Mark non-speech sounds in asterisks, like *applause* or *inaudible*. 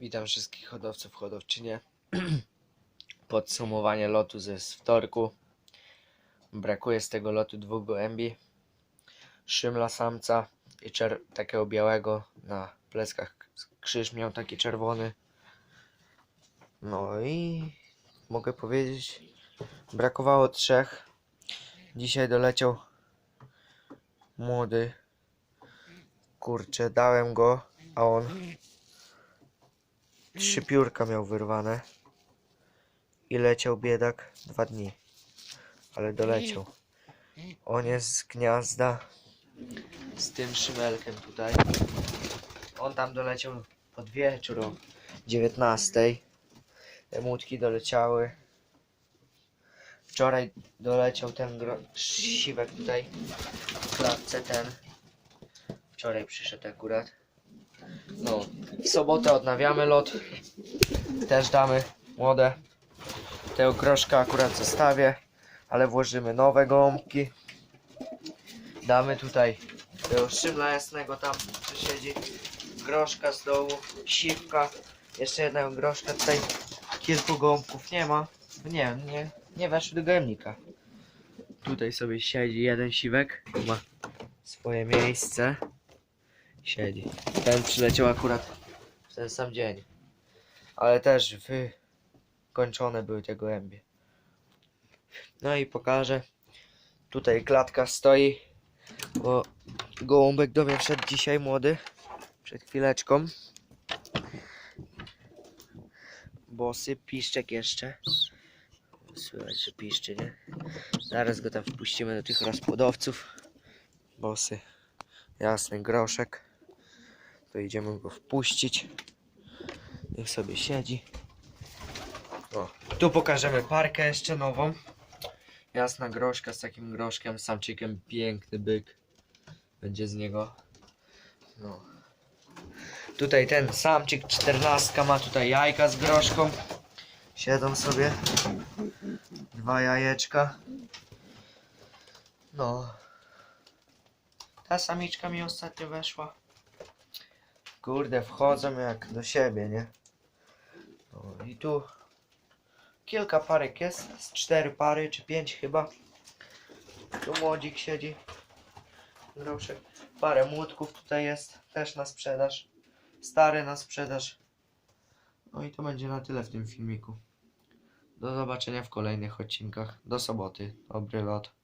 Witam wszystkich hodowców, hodowczynie. *clears throat* Podsumowanie lotu ze wtorku. Brakuje z tego lotu dwóch gołębi. Szymla samca i takiego białego na pleckach. Krzyż miał taki czerwony. No i mogę powiedzieć, brakowało trzech. Dzisiaj doleciał młody. Kurczę, dałem go, a on Trzy piórka miał wyrwane. I leciał biedak dwa dni. Ale doleciał. On jest z gniazda. Z tym szymelkiem tutaj. On tam doleciał pod wieczór o 19. Te młotki doleciały. Wczoraj doleciał ten siwek tutaj w klatce ten. Wczoraj przyszedł akurat. No, w sobotę odnawiamy lot. Też damy młode. Tego groszka akurat zostawię, ale włożymy nowe gąbki. Damy tutaj tego szymla jasnego tam, co siedzi. Groszka z dołu, siwka. Jeszcze jednego groszka tutaj. Kilku gąbków nie ma. Nie, nie, nie weszły do gojemnika. Tutaj sobie siedzi jeden siwek. Ma swoje miejsce. Siedzi. Ten przyleciał akurat w ten sam dzień. Ale też wykończone były te gołębie. No i pokażę. Tutaj klatka stoi, bo gołąbek do mnie wszedł dzisiaj młody. Przed chwileczką. Bosy, piszczek jeszcze. Słychać, że piszczy, nie? Zaraz go tam wpuścimy do tych rozpłodowców. Bosy. Jasny groszek. To idziemy go wpuścić. Niech sobie siedzi. O, tu pokażemy parkę jeszcze nową. Jasna groszka z takim groszkiem, samczykiem, piękny byk. Będzie z niego. No. Tutaj ten samczyk czternastka ma tutaj jajka z groszką. Siedzą sobie. Dwa jajeczka. No. Ta samiczka mi ostatnio weszła. Kurde, wchodzą jak do siebie, nie? No i tu kilka parek jest, z cztery pary, czy pięć chyba. Tu młodzik siedzi. Groszek. Parę młotków tutaj jest, też na sprzedaż. Stary na sprzedaż. No i to będzie na tyle w tym filmiku. Do zobaczenia w kolejnych odcinkach. Do soboty. Dobry lot.